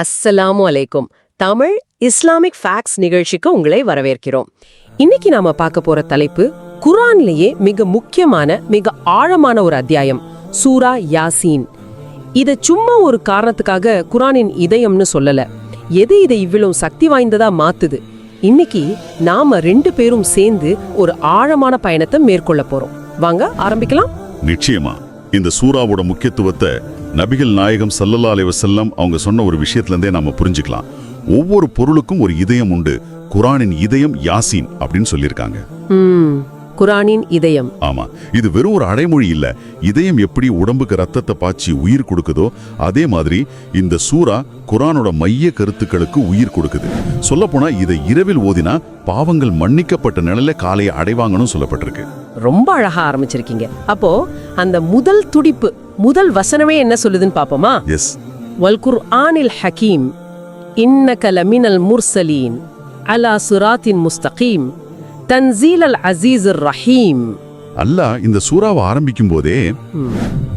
அஸ்ஸலாமு அலைக்கும். Tamil Islamic facts நிகழ்ச்சிக்கு உங்களை வரவேற்கிறோம். இன்னைக்கு நாம பார்க்க போற தலைப்பு குரான்லேயே மிக முக்கியமான மிக ஆழமான ஒரு அத்தியாயம் சூரா யாசீன். இதை சும்மா ஒரு காரணத்துக்காக குரானின் இதயம்னு சொல்லல. எது இதை இவ்வளவு சக்தி வாய்ந்ததா மாத்துது? இன்னைக்கு நாம ரெண்டு பேரும் சேர்ந்து ஒரு ஆழமான பயணத்தை மேற்கொள்ள போறோம். வாங்க ஆரம்பிக்கலாம். நிச்சயமா இந்த சூறாவோட முக்கியத்துவத்தை நபிகள் நாயகம் ஸல்லல்லாஹு அலைஹி அவங்க சொன்ன ஒரு விஷயத்துல இருந்தே புரிஞ்சுக்கலாம். ஒவ்வொரு பொருளுக்கும் ஒரு இதயம் உண்டு. குரானின் இதயம் யாசீன் அப்படின்னு சொல்லியிருக்காங்க. ம் குர்ஆனின் இதயம். ஆமா இது வெறும் ஒரு அடைமொழி இல்ல. இதயம் எப்படி உடம்புக்கு ரத்தத்தை பாய்ச்சி உயிர் கொடுக்குதோ அதே மாதிரி இந்த சூறா குர்ஆனோட மைய கருத்துக்களுக்கு உயிர் கொடுக்குது. சொல்லப்போனா இதை இரவில் ஓதினா பாவங்கள் மன்னிக்கப்பட்ட நிலையில காலையை அடைவாங்கன்னு சொல்லப்பட்டிருக்கு. ரொம்ப அழகா ஆரம்பிச்சிருக்கீங்க. அப்போ அந்த முதல் துடிப்பு முதல் வசனமே என்ன சொல்லுதுன்னு பாப்போமா? எஸ் வல் குர்ஆனில் ஹகீம் இன்னக லமினல் முர்சலீன் அலா சுராத்தின் முஸ்தகீம். தன்சீல் அசீஸ் ரஹீம் அல்லாஹ் இந்த சூறாவை ஆரம்பிக்கும் போதே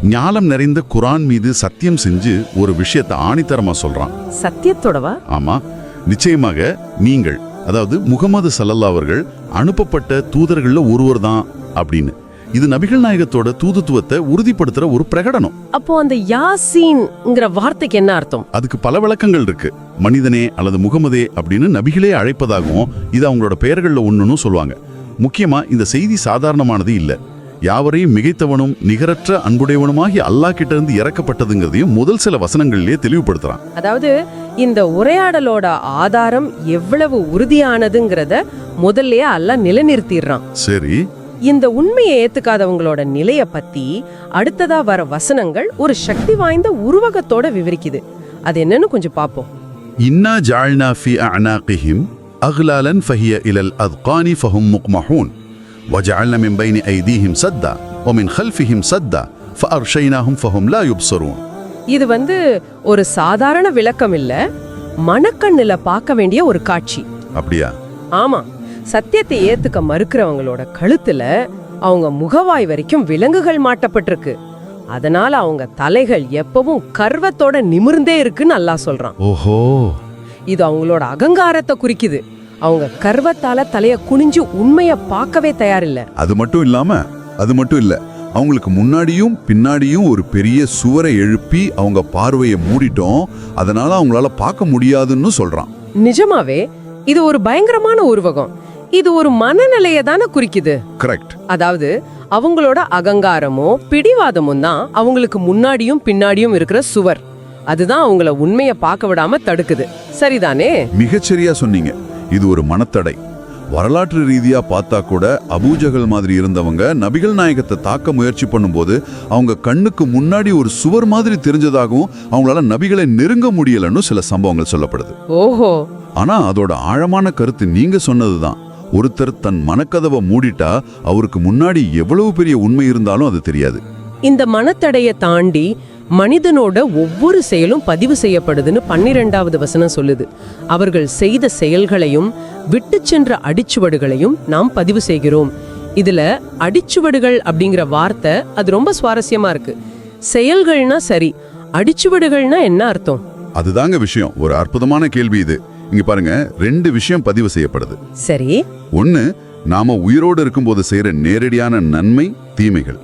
ஞானம் நிறைந்த குரான் மீது சத்தியம் செஞ்சு ஒரு விஷயத்தை ஆணித்தரமா சொல்றான். சத்தியத்தோடவா? ஆமா. நிச்சயமாக நீங்கள் அதாவது முகமது சல்லல்லா அவர்கள் அனுப்பப்பட்ட தூதர்கள்ல ஒருவர் தான் அப்படின்னு. இது நபிகள் நாயகத்தோட தூதுத்துவத்தை உறுதிப்படுத்துற ஒரு பிரகடனம். அப்போ அந்த யாசீன்ங்கிற வார்த்தைக்கு என்ன அர்த்தம்? அதுக்கு பல விளக்கங்கள் இருக்கு. மனிதனே அல்லது முகமதே அப்படின்னு நபிகளே அழைப்பதாகவும் இது அவங்களோட பெயர்கள்ல ஒண்ணுன்னு சொல்லுவாங்க. முக்கியமா இந்த செய்தி சாதாரணமானது இல்ல. யாவரையும் மிகைத்தவனும் நிகரற்ற அன்புடையவனுமாகி அல்லாஹ் கிட்ட இருந்து இறக்கப்பட்டதுங்கிறதையும் முதல் சில வசனங்களிலேயே தெளிவுபடுத்துறான். அதாவது இந்த உரையாடலோட ஆதாரம் எவ்வளவு உறுதியானதுங்கிறத முதல்லயே அல்லாஹ் நிலைநிறுத்திடுறான். சரி. இந்த உண்மையை ஏத்துக்காதவங்களோட நிலைய பத்தி அடுத்ததா வர வசனங்கள் ஒரு சக்தி வாய்ந்த உருவகத்தோட விவரிக்குது அது என்னன்னு கொஞ்சம் பாப்போம் இன்னா ஜாழ்னா ஃபி அனாகிஹிம் அஹ்லாலன் ஃபஹிய இலல் அத்கானி ஃபஹும் முக்மஹூன் وجعلنا من بين أيديهم سدا ومن خلفهم سدا فأرشيناهم فهم لا يبصرون இது வந்து ஒரு சாதாரண விளக்கம் இல்ல மனக்கண்ணுல பார்க்க வேண்டிய ஒரு காட்சி அப்படியா ஆமா சத்தியத்தை ஏத்துக்க மறுக்கிறவங்களோட கழுத்துல அவங்க முகவாய் வரைக்கும் விலங்குகள் மாட்டப்பட்டிருக்கு. அதனால அவங்க தலைகள் எப்பவும் கர்வத்தோட நிமிர்ந்தே இருக்குன்னு அல்லாஹ் சொல்றான். ஓஹோ. இது அவங்களோட அகங்காரத்தை குறிக்குது. அவங்க கர்வத்தால தலைய குனிஞ்சு உண்மைய பார்க்கவே தயாரில்ல. அது மட்டும் இல்லாம அது மட்டும் இல்ல அவங்களுக்கு முன்னாடியும் பின்னாடியும் ஒரு பெரிய சுவரை எழுப்பி அவங்க பார்வையை மூடிட்டோம். அதனால அவங்களால பார்க்க முடியாதுன்னு சொல்றான். நிஜமாவே இது ஒரு பயங்கரமான உருவகம். இது ஒரு மனநிலைய தானே குறிக்குது? கரெக்ட் அதாவது அவங்களோட அகங்காரமோ பிடிவாதமும் தான் அவங்களுக்கு முன்னாடியும் பின்னாடியும் இருக்கிற சுவர். அதுதான் அவங்கள உண்மைய பார்க்க விடாம தடுக்குது. சரிதானே? மிகச்சரியா சொன்னீங்க. இது ஒரு மனத்தடை. வரலாற்று ரீதியா பார்த்தா கூட அபூஜகல் மாதிரி இருந்தவங்க நபிகள் நாயகத்தை தாக்க முயற்சி பண்ணும்போது அவங்க கண்ணுக்கு முன்னாடி ஒரு சுவர் மாதிரி தெரிஞ்சதாகவும் அவங்களால நபிகளை நெருங்க முடியலன்னு சில சம்பவங்கள் சொல்லப்படுது. ஓஹோ. ஆனா அதோட ஆழமான கருத்து நீங்க சொன்னதுதான். ஒருத்தர் தன் மனக்கதவை மூடிட்டா அவருக்கு முன்னாடி எவ்வளவு பெரிய உண்மை இருந்தாலும் அது தெரியாது. இந்த மனத்தடைய தாண்டி மனிதனோட ஒவ்வொரு செயலும் பதிவு செய்யப்படுதுன்னு பன்னிரெண்டாவது வசனம் சொல்லுது. அவர்கள் செய்த செயல்களையும் விட்டு சென்ற அடிச்சுவடுகளையும் நாம் பதிவு செய்கிறோம். இதுல அடிச்சுவடுகள் அப்படிங்கிற வார்த்தை அது ரொம்ப சுவாரஸ்யமா இருக்கு. செயல்கள்னா சரி அடிச்சுவடுகள்னா என்ன அர்த்தம்? அதுதாங்க விஷயம். ஒரு அற்புதமான கேள்வி இது. இங்க பாருங்க ரெண்டு விஷயம் பதிவு செய்யப்படுது. சரி. ஒன்னு நாம உயிரோடு இருக்கும்போது செய்யற நேரடியான நன்மை தீமைகள்.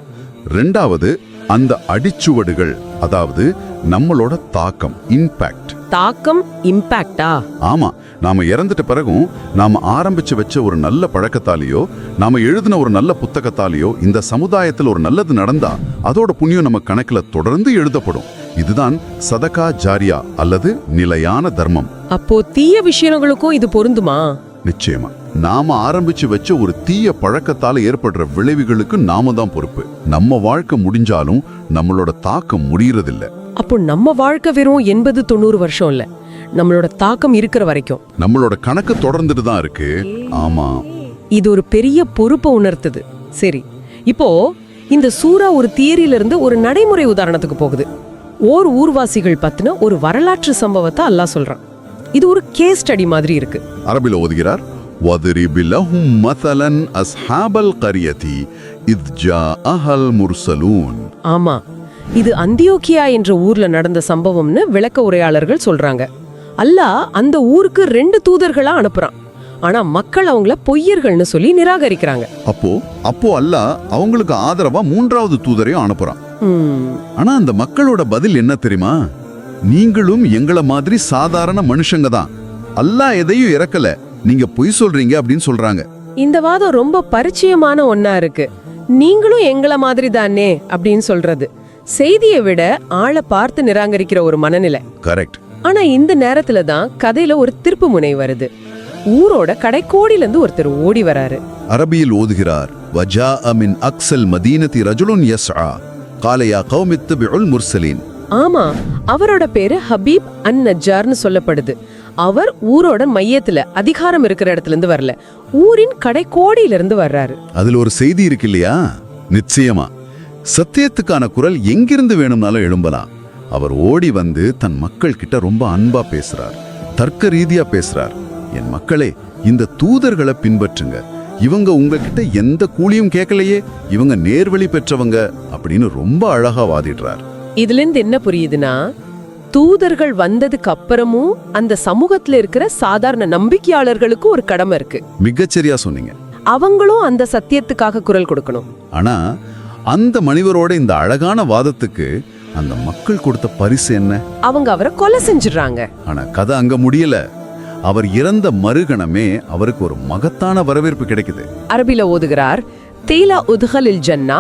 ரெண்டாவது அந்த அடிச்சுவடுகள் அதாவது நம்மளோட தாக்கம் இம்பாக்ட் தாக்கம் இம்பாக்டா ஆமா நாம இறந்துட்ட பிறகும் நாம ஆரம்பிச்சு வச்ச ஒரு நல்ல பழக்கத்தாலேயோ நாம எழுதின ஒரு நல்ல புத்தகத்தாலேயோ இந்த சமுதாயத்தில் ஒரு நல்லது நடந்தா அதோட புண்ணியம் நம்ம கணக்குல தொடர்ந்து எழுதப்படும். இதுதான் சதகா ஜாரியா அல்லது நிலையான தர்மம். அப்போ தீய விஷயங்களுக்கும் இது பொருந்துமா? நிச்சயமா. நாம ஆரம்பிச்சு வச்ச ஒரு தீய பழக்கத்தால ஏற்படுற விளைவுகளுக்கு நாம தான் பொறுப்பு. நம்ம வாழ்க்கை முடிஞ்சாலும் நம்மளோட தாக்கம் முடியறதில்ல. அப்போ நம்ம வாழ்க்கை வெறும் எண்பது தொண்ணூறு வருஷம் இல்ல. நம்மளோட தாக்கம் இருக்கிற வரைக்கும். நம்மளோட கணக்கு தொடர்ந்துட்டு தான் இருக்கு. ஆமா. இது ஒரு பெரிய பொறுப்பை உணர்த்துது. சரி. இப்போ இந்த சூறா ஒரு தியரியில இருந்து ஒரு நடைமுறை உதாரணத்துக்கு போகுது. ஓர் ஊர்வாசிகள் பத்தின ஒரு வரலாற்று சம்பவத்தை அல்லாஹ் சொல்றான் இது ஒரு கேஸ் ஸ்டடி மாதிரி இருக்கு அரபில ஓதுகிறார் وَضْرِبْ لَهُمْ مَثَلًا أَصْحَابَ الْقَرْيَةِ إِذْ جَاءَهَا الْمُرْسَلُونَ ஆமா இது அந்தியோக்கியா என்ற ஊர்ல நடந்த சம்பவம்னு விளக்க உரையாளர்கள் சொல்றாங்க அல்லாஹ் அந்த ஊருக்கு ரெண்டு தூதர்களா அனுப்புறான் ஆனா மக்கள் அவங்கள பொய்யர்கள்னு சொல்லி நிராகரிக்கிறாங்க. அப்போ அப்போ அல்லாஹ் அவங்களுக்கு ஆதரவா மூன்றாவது தூதரையும் அனுப்புறான். ஆனா அந்த மக்களோட பதில் என்ன தெரியுமா? நீங்களும் எங்களை மாதிரி சாதாரண மனுஷங்க தான். அல்லாஹ் எதையும் இறக்கல. நீங்க பொய் சொல்றீங்க அப்படின்னு சொல்றாங்க. இந்த வாதம் ரொம்ப பரிச்சயமான ஒன்னா இருக்கு. நீங்களும் எங்கள மாதிரி தானே அப்படின்னு சொல்றது. செய்தியை விட ஆளை பார்த்து நிராகரிக்கிற ஒரு மனநிலை. கரெக்ட் ஆனா இந்த நேரத்துல தான் கதையில ஒரு திருப்பு முனை வருது. ஊரோட கடைக்கோடியில இருந்து ஒருத்தர் ஓடி வராரு. அரபியில் ஓதுகிறார் வஜா அமின் அக்சல் மதீனதி ரஜுலுன் யஸ்ஆ. காலையா கௌமித்து பிஉல் முர்சலின். ஆமா அவரோட பேரு ஹபீப் அன் நஜார்னு சொல்லப்படுது. அவர் ஊரோட மையத்துல அதிகாரம் இருக்கிற இடத்துல இருந்து வரல. ஊரின் கடைக்கோடியில இருந்து வர்றாரு. அதுல ஒரு செய்தி இருக்கு இல்லையா? நிச்சயமா. சத்தியத்துக்கான குரல் எங்கிருந்து வேணும்னாலும் எழும்பலாம். அவர் ஓடி வந்து தன் மக்கள் கிட்ட ரொம்ப அன்பா பேசுறார் தர்க்க ரீதியா பேசுறார். என் மக்களே இந்த தூதர்களை பின்பற்றுங்க. இவங்க உங்ககிட்ட எந்த கூலியும் கேட்கலையே இவங்க நேர்வழி பெற்றவங்க அப்படின்னு ரொம்ப அழகா வாதிடுறார். இதுல இருந்து என்ன புரியுதுன்னா தூதர்கள் வந்ததுக்கு அப்புறமும் அந்த சமூகத்துல இருக்கிற சாதாரண நம்பிக்கையாளர்களுக்கு ஒரு கடமை இருக்கு. மிகச்சரியா சொன்னீங்க. அவங்களும் அந்த சத்தியத்துக்காக குரல் கொடுக்கணும். ஆனா அந்த மனிதரோட இந்த அழகான வாதத்துக்கு அந்த மக்கள் கொடுத்த பரிசு என்ன? அவங்க அவரை கொலை செஞ்சிடுறாங்க. ஆனா கதை அங்க முடியல. அவர் இறந்த மறுகணமே அவருக்கு ஒரு மகத்தான வரவேற்பு கிடைக்குது. அரபில ஓதுகிறார் தேலா உதுகலில் ஜன்னா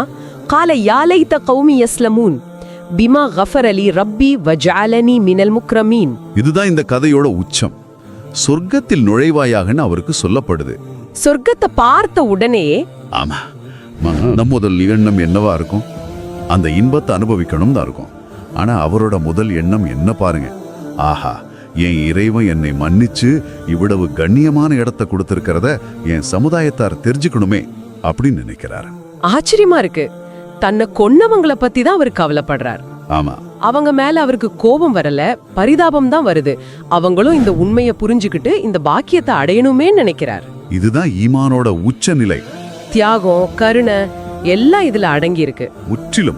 கால யாலைத்த கௌமி யஸ்லமூன் பிமா கஃபர் அலி ரப்பி வஜாலனி மினல் முக்ரமீன். இதுதான் இந்த கதையோட உச்சம். சொர்க்கத்தில் நுழைவாயாகன்னு அவருக்கு சொல்லப்படுது. சொர்க்கத்தை பார்த்த உடனே ஆமா நம்ம முதல் எண்ணம் என்னவா இருக்கும்? அந்த இன்பத்தை அனுபவிக்கணும் தான் இருக்கும். ஆனா அவரோட முதல் எண்ணம் என்ன பாருங்க. ஆஹா என் இறைவன் என்னை மன்னிச்சு இவ்வளவு கண்ணியமான இடத்தை கொடுத்திருக்கிறத என் சமுதாயத்தார் தெரிஞ்சுக்கணுமே அப்படின்னு நினைக்கிறாரு. ஆச்சரியமா இருக்கு. தன்னை கொன்னவங்கள பத்தி தான் அவர் கவலைப்படுறார். ஆமா. அவங்க மேல அவருக்கு கோபம் வரல பரிதாபம் தான் வருது. அவங்களும் இந்த உண்மையை புரிஞ்சுக்கிட்டு இந்த பாக்கியத்தை அடையணுமே நினைக்கிறார். இதுதான் ஈமானோட உச்ச நிலை தியாகம் கருணை எல்லாம் இதுல அடங்கி இருக்கு முற்றிலும்.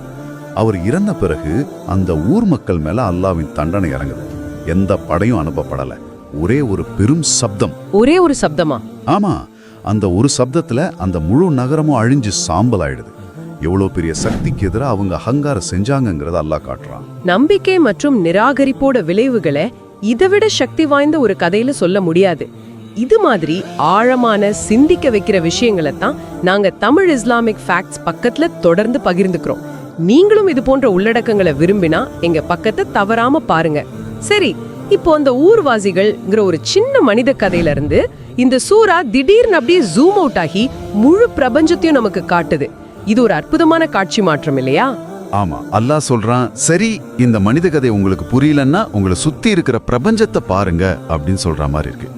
அவர் இறந்த பிறகு அந்த ஊர் மக்கள் மேல அல்லாவின் தண்டனை இறங்குது. எந்த படையும் அனுப்பப்படல. ஒரே ஒரு பெரும் சப்தம். ஒரே ஒரு சப்தமா? ஆமா அந்த ஒரு சப்தத்துல அந்த முழு நகரமும் அழிஞ்சு சாம்பல் ஆயிடுது எவ்வளவு பெரிய சக்திக்கு எதிராக அவங்க அகங்காரம் செஞ்சாங்கங்கிறத அல்லாஹ் காட்டுறான். நம்பிக்கை மற்றும் நிராகரிப்போட விளைவுகளை இதைவிட சக்தி வாய்ந்த ஒரு கதையில சொல்ல முடியாது. இது மாதிரி ஆழமான சிந்திக்க வைக்கிற விஷயங்களை தான் நாங்க தமிழ் இஸ்லாமிக் ஃபேக்ட்ஸ் பக்கத்துல தொடர்ந்து பகிர்ந்துக்கிறோம். நீங்களும் இது போன்ற உள்ளடக்கங்களை விரும்பினா எங்க பக்கத்தை தவறாம பாருங்க. சரி இப்போ அந்த ஊர்வாசிகள்ங்கிற ஒரு சின்ன மனித கதையில இருந்து இந்த சூறா திடீர்னு அப்படியே ஜூம் அவுட் ஆகி முழு பிரபஞ்சத்தையும் நமக்கு காட்டுது. இது ஒரு அற்புதமான காட்சி மாற்றம் இல்லையா? ஆமா அல்லாஹ் சொல்றான் சரி இந்த மனித கதை உங்களுக்கு புரியலன்னா உங்களை சுத்தி இருக்கிற பிரபஞ்சத்தை பாருங்க அப்படின்னு சொல்ற மாதிரி இருக்கு.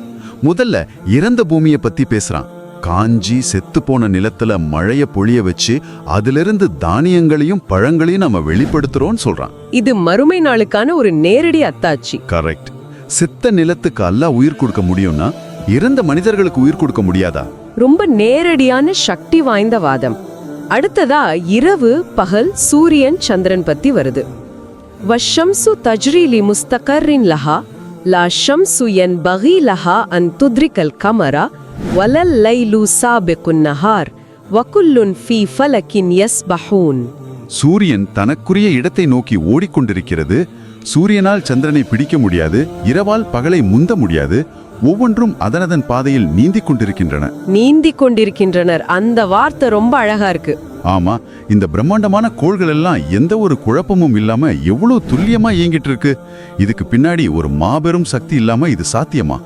முதல்ல இறந்த பூமியை பத்தி பேசுறான். காஞ்சி செத்து போன நிலத்துல மழைய பொழிய வச்சு அதிலிருந்து தானியங்களையும் பழங்களையும் நம்ம வெளிப்படுத்துறோம்னு சொல்றான். இது மறுமை நாளுக்கான ஒரு நேரடி அத்தாட்சி. கரெக்ட் செத்த நிலத்துக்கு அல்லாஹ் உயிர் கொடுக்க முடியும்னா இறந்த மனிதர்களுக்கு உயிர் கொடுக்க முடியாதா? ரொம்ப நேரடியான சக்தி வாய்ந்த வாதம். அடுத்ததா இரவு பகல் சூரியன் சந்திரன் பத்தி வருது. வஷம்சு தஜ்ரீலி முஸ்தகரின் லஹா லா ஷம்சு என் பகி லஹா அன் துத்ரிகல் கமரா வலல் லைலு சாபிகுன் நஹார் வகுல்லுன் ஃபீ ஃபலக்கின் யஸ்பஹூன் சூரியன் தனக்குரிய இடத்தை நோக்கி ஓடிக்கொண்டிருக்கிறது. சூரியனால் சந்திரனை பிடிக்க முடியாது இரவால் பகலை முந்த முடியாது ஒவ்வொன்றும் அதனதன் பாதையில் நீந்திக் கொண்டிருக்கின்றன. நீந்தி கொண்டிருக்கின்றனர் அந்த வார்த்தை ரொம்ப அழகா இருக்கு. ஆமா இந்த பிரம்மாண்டமான கோள்கள் எல்லாம் எந்த ஒரு குழப்பமும் இல்லாம எவ்வளவு துல்லியமா இயங்கிட்டு இருக்கு. இதுக்கு பின்னாடி ஒரு மாபெரும் சக்தி இல்லாம இது சாத்தியமா?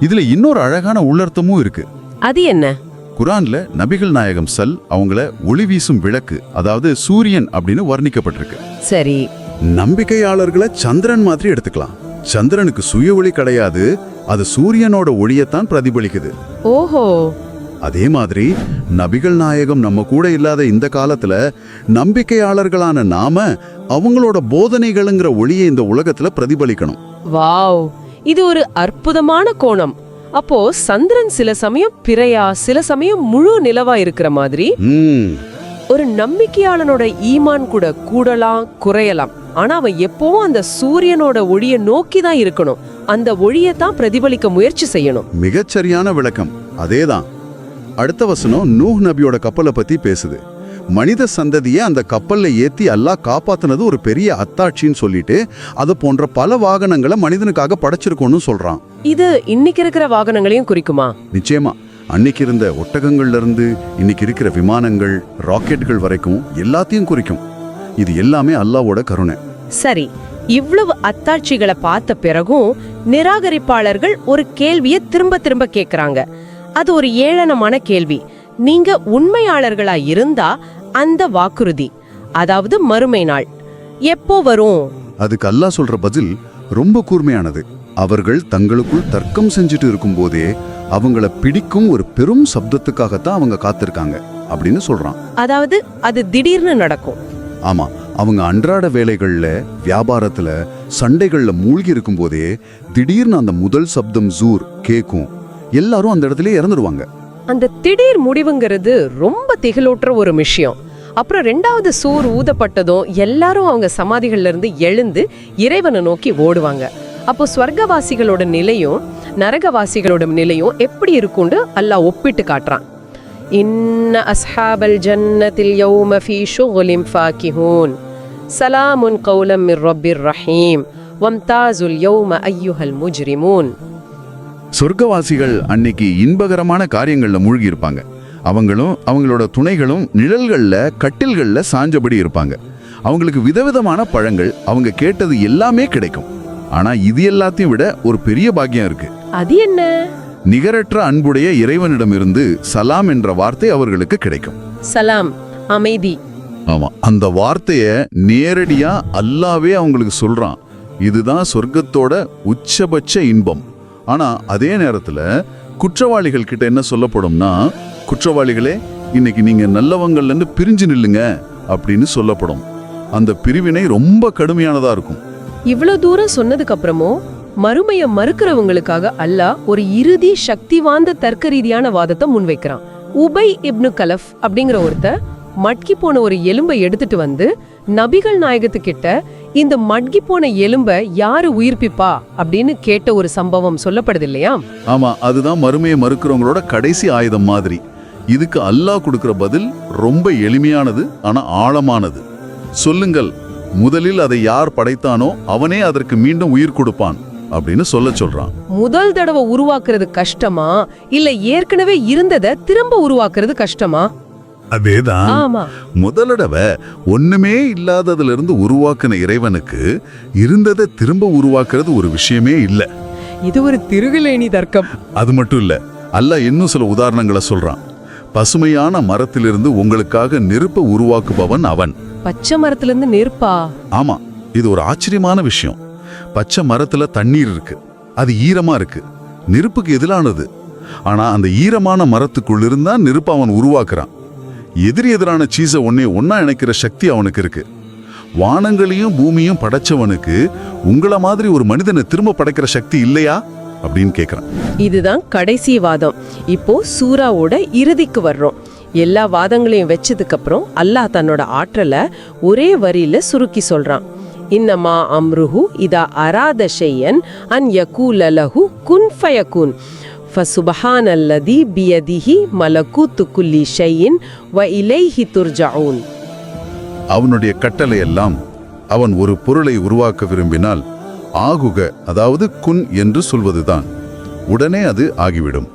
இதுல இன்னொரு அழகான உள்ளர்த்தமும் இருக்கு. அது என்ன? குரான்ல நபிகள் நாயகம் சல் அவங்கள ஒளி வீசும் விளக்கு அதாவது சூரியன் அப்படின்னு வர்ணிக்கப்பட்டிருக்கு. சரி. நம்பிக்கையாளர்களை சந்திரன் மாதிரி எடுத்துக்கலாம். சந்திரனுக்கு சுய ஒளி கிடையாது அது சூரியனோட ஒளியத்தான் பிரதிபலிக்குது. ஓஹோ. அதே மாதிரி நபிகள் நாயகம் நம்ம கூட இல்லாத இந்த காலத்துல நம்பிக்கையாளர்களான நாம அவங்களோட போதனைகளுங்கிற ஒளியை இந்த உலகத்துல பிரதிபலிக்கணும். வாவ். இது ஒரு அற்புதமான கோணம். அப்போ சந்திரன் சில சமயம் பிறையா சில சமயம் முழு நிலவா இருக்கிற மாதிரி ஒரு நம்பிக்கையாளனோட ஈமான் கூட கூடலாம் குறையலாம். ஆனா அவன் எப்பவும் அந்த சூரியனோட ஒளிய நோக்கி தான் இருக்கணும். அந்த ஒளியை தான் பிரதிபலிக்க முயற்சி செய்யணும். மிகச்சரியான விளக்கம். அதேதான். அடுத்த வசனம் நூஹ் நபியோட கப்பலை பத்தி பேசுது. மனித சந்ததியை அந்த கப்பல்ல ஏத்தி அல்லாஹ் காப்பாத்துனது ஒரு பெரிய அத்தாட்சின்னு சொல்லிட்டு அது போன்ற பல வாகனங்களை மனிதனுக்காக படைச்சிருக்கோன்னு சொல்றான். இது இன்னைக்கு இருக்கிற வாகனங்களையும் குறிக்குமா? நிச்சயமா. அன்னைக்கு இருந்த ஒட்டகங்கள்ல இருந்து இன்னைக்கு இருக்கிற விமானங்கள் ராக்கெட்டுகள் வரைக்கும் எல்லாத்தையும் குறிக்கும். இது எல்லாமே அல்லாஹ்வோட கருணை. சரி இவ்வளவு அத்தாட்சிகளை பார்த்த பிறகும் நிராகரிப்பாளர்கள் ஒரு கேள்வியை திரும்ப திரும்ப கேக்குறாங்க. அது ஒரு ஏளனமான கேள்வி. நீங்க உண்மையாளர்களா இருந்தா அந்த வாக்குறுதி அதாவது மறுமை நாள். எப்போ வரும்? அதுக்கு அல்லாஹ் சொல்ற பதில் ரொம்ப கூர்மையானது. அவர்கள் தங்களுக்குள் தர்க்கம் செஞ்சுட்டு இருக்கும்போதே அவங்கள பிடிக்கும் ஒரு பெரும் சப்தத்துக்காகத்தான் அவங்க காத்திருக்காங்க அப்படின்னு சொல்றான். அதாவது அது திடீர்னு நடக்கும். ஆமா அவங்க அன்றாட வேலைகள்ல வியாபாரத்துல சண்டைகள்ல மூழ்கி இருக்கும்போதே திடீர்னு அந்த முதல் சப்தம் ஜூர் கேக்கும். எல்லாரும் அந்த இடத்துல இறந்துடுவாங்க அந்த திடீர் முடிவுங்கிறது ரொம்ப திகிலூட்டுற ஒரு விஷயம். அப்புறம் ரெண்டாவது சூர் ஊதப்பட்டதும் எல்லாரும் அவங்க சமாதிகள்ல இருந்து எழுந்து இறைவனை நோக்கி ஓடுவாங்க. அப்போ ஸ்வர்க்கவாசிகளோட நிலையும் நரகவாசிகளோட நிலையும் எப்படி இருக்கும்னு அல்லாஹ் ஒப்பிட்டு காட்டுறான். இன்ன அஸ்ஹாபல் ஜன்னத்தில் யௌம ஃபீ ஷுகுலிம் ஃபாக்கிஹூன். சலாமுன் கௌலம் மிர் ரபிர் ரஹீம். வம்தாசுல் யௌம ஐயுஹல் முஜ்ரிமூன். சொர்க்கவாசிகள் அன்னைக்கு இன்பகரமான காரியங்கள்ல மூழ்கி இருப்பாங்க அவங்களும் அவங்களோட துணைகளும் நிழல்கள்ல கட்டில்கள்ல சாஞ்சபடி இருப்பாங்க. அவங்களுக்கு விதவிதமான பழங்கள் அவங்க கேட்டது எல்லாமே கிடைக்கும். ஆனா இது எல்லாத்தையும் விட ஒரு பெரிய பாக்கியம் இருக்கு. அது என்ன? நிகரற்ற அன்புடைய இறைவனிடமிருந்து சலாம் என்ற வார்த்தை அவர்களுக்கு கிடைக்கும். சலாம் அமைதி. ஆமா அந்த வார்த்தைய நேரடியா அல்லாவே அவங்களுக்கு சொல்றான். இதுதான் சொர்க்கத்தோட உச்சபட்ச இன்பம். ஆனா அதே நேரத்துல குற்றவாளிகள் கிட்ட என்ன சொல்லப்படும்னா குற்றவாளிகளே இன்னைக்கு நீங்க நல்லவங்கள்ல இருந்து பிரிஞ்சு நில்லுங்க அப்படின்னு சொல்லப்படும். அந்த பிரிவினை ரொம்ப கடுமையானதா இருக்கும். இவ்வளவு தூரம் சொன்னதுக்கு அப்புறமும் மறுமைய மறுக்கிறவங்களுக்காக அல்லாஹ் ஒரு இறுதி சக்தி வாய்ந்த தர்க்க ரீதியான வாதத்தை முன்வைக்கிறான். உபை இப்னு கலஃப் அப்படிங்கிற ஒருத்தர் மட்கி போன ஒரு எலும்பை எடுத்துட்டு வந்து நபிகள் நாயகத்துக்கிட்ட இந்த மட்கி போன எலும்பை யாரு உயிர்ப்பிப்பா அப்படின்னு கேட்ட ஒரு சம்பவம் சொல்லப்படுது இல்லையா ஆமா அதுதான் மறுமையை மறுக்கிறவங்களோட கடைசி ஆயுதம் மாதிரி. இதுக்கு அல்லாஹ் கொடுக்கிற பதில் ரொம்ப எளிமையானது ஆனா ஆழமானது. சொல்லுங்கள் முதலில் அதை யார் படைத்தானோ அவனே அதற்கு மீண்டும் உயிர் கொடுப்பான் அப்படின்னு சொல்ல சொல்றான். முதல் தடவை உருவாக்குறது கஷ்டமா? இல்ல ஏற்கனவே இருந்ததை திரும்ப உருவாக்குறது கஷ்டமா? அதேதான் முதலடவை ஒண்ணுமே இல்லாததுல இருந்து உருவாக்குன இறைவனுக்கு இருந்ததை திரும்ப உருவாக்குறது ஒரு விஷயமே இல்ல. இது ஒரு திருகுலேணி தர்க்கம். அது மட்டும் இல்ல அல்லாஹ் இன்னும் சில உதாரணங்களை சொல்றான். பசுமையான மரத்திலிருந்து உங்களுக்காக நெருப்ப உருவாக்குபவன் அவன். பச்சை மரத்துல இருந்து நெருப்பா? ஆமா இது ஒரு ஆச்சரியமான விஷயம். பச்சை மரத்துல தண்ணீர் இருக்கு அது ஈரமா இருக்கு நெருப்புக்கு எதிரானது ஆனா அந்த ஈரமான மரத்துக்குள்ள இருந்தா நெருப்பு அவன் உருவாக்குறான். எதிரி எதிரான சீஸை ஒன்னே ஒன்னா இணைக்கிற சக்தி அவனுக்கு இருக்கு. வானங்களையும் பூமியும் படைச்சவனுக்கு உங்களை மாதிரி ஒரு மனிதனை திரும்ப படைக்கிற சக்தி இல்லையா? அப்படின்னு கேட்குறான் இதுதான் கடைசி வாதம். இப்போ சூராவோட இறுதிக்கு வர்றோம். எல்லா வாதங்களையும் வச்சதுக்கு அப்புறம் அல்லாஹ் தன்னோட ஆற்றலை ஒரே வரியில சுருக்கி சொல்றான். இன்னமா அம்ருஹு இதா அராத ஷையன் அன் யகூலலஹு குன் ஃபயகுன். ஃபசுபஹானல்லதி பியதிஹி மலக்கூத்து குல்லி ஷையின் வ இலைஹி துர்ஜஊன் அவனுடைய கட்டளை எல்லாம் அவன் ஒரு பொருளை உருவாக்க விரும்பினால் ஆகுக அதாவது குன் என்று சொல்வதுதான். உடனே அது ஆகிவிடும்.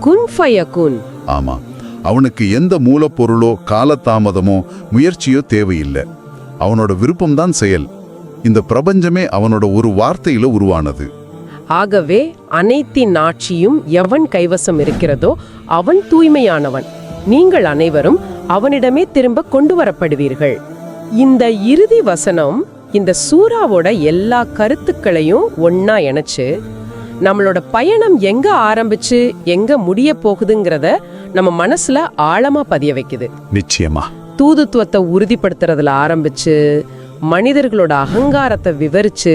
குன் ஃபயகுன். ஆமா அவனுக்கு எந்த மூலப்பொருளோ காலதாமதமோ முயற்சியோ தேவையில்லை. அவனோட விருப்பம்தான் செயல். இந்த பிரபஞ்சமே அவனோட ஒரு வார்த்தையில உருவானது. ஆகவே அனைத்தின் ஆட்சியும் எவன் கைவசம் இருக்கிறதோ அவன் தூய்மையானவன். நீங்கள் அனைவரும் அவனிடமே திரும்ப கொண்டு வரப்படுவீர்கள் இந்த இறுதி வசனம் இந்த சூறாவோட எல்லா கருத்துக்களையும் ஒண்ணா இணைச்சு நம்மளோட பயணம் எங்க ஆரம்பிச்சு எங்க முடிய போகுதுங்கிறத நம்ம மனசுல ஆழமா பதிய வைக்குது. நிச்சயமா. தூதுத்துவத்தை உறுதிப்படுத்துறதுல ஆரம்பிச்சு மனிதர்களோட அகங்காரத்தை விவரிச்சு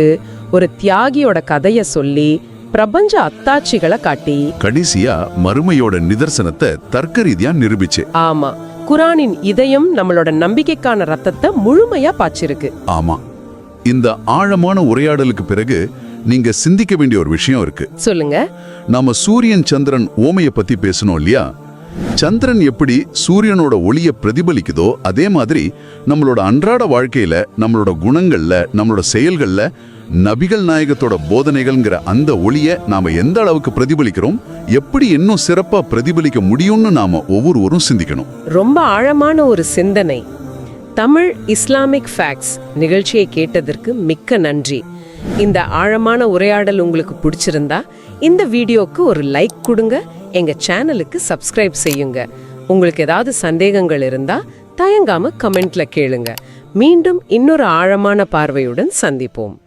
ஒரு தியாகியோட கதைய சொல்லி பிரபஞ்ச அத்தாட்சிகளை காட்டி. கடைசியா மறுமையோட நிதர்சனத்தை தர்க்க ரீதியா நிரூபிச்சு. ஆமா. குரானின் இதயம் நம்மளோட நம்பிக்கைக்கான ரத்தத்தை முழுமையா பாய்ச்சிருக்கு. ஆமா. இந்த ஆழமான உரையாடலுக்கு பிறகு நீங்க சிந்திக்க வேண்டிய ஒரு விஷயம் இருக்கு. சொல்லுங்க. நாம சூரியன் சந்திரன் ஓமைய பத்தி பேசணும் இல்லையா? சந்திரன் எப்படி சூரியனோட ஒளியை பிரதிபலிக்குதோ அதே மாதிரி நம்மளோட அன்றாட வாழ்க்கையில நம்மளோட குணங்கள்ல நம்மளோட செயல்கள்ல நபிகள் நாயகத்தோட போதனைகள்ங்கிற அந்த ஒளியை நாம எந்த அளவுக்கு பிரதிபலிக்கிறோம் எப்படி இன்னும் சிறப்பா பிரதிபலிக்க முடியும்னு நாம ஒவ்வொருவரும் சிந்திக்கணும். ரொம்ப ஆழமான ஒரு சிந்தனை. தமிழ் இஸ்லாமிக் ஃபேக்ட்ஸ் நிகழ்ச்சியை கேட்டதற்கு மிக்க நன்றி. இந்த ஆழமான உரையாடல் உங்களுக்கு பிடிச்சிருந்தா இந்த வீடியோக்கு ஒரு லைக் கொடுங்க. எங்க சேனலுக்கு சப்ஸ்கிரைப் செய்யுங்க. உங்களுக்கு ஏதாவது சந்தேகங்கள் இருந்தா தயங்காம கமெண்ட்ல கேளுங்க. மீண்டும் இன்னொரு ஆழமான பார்வையுடன் சந்திப்போம்.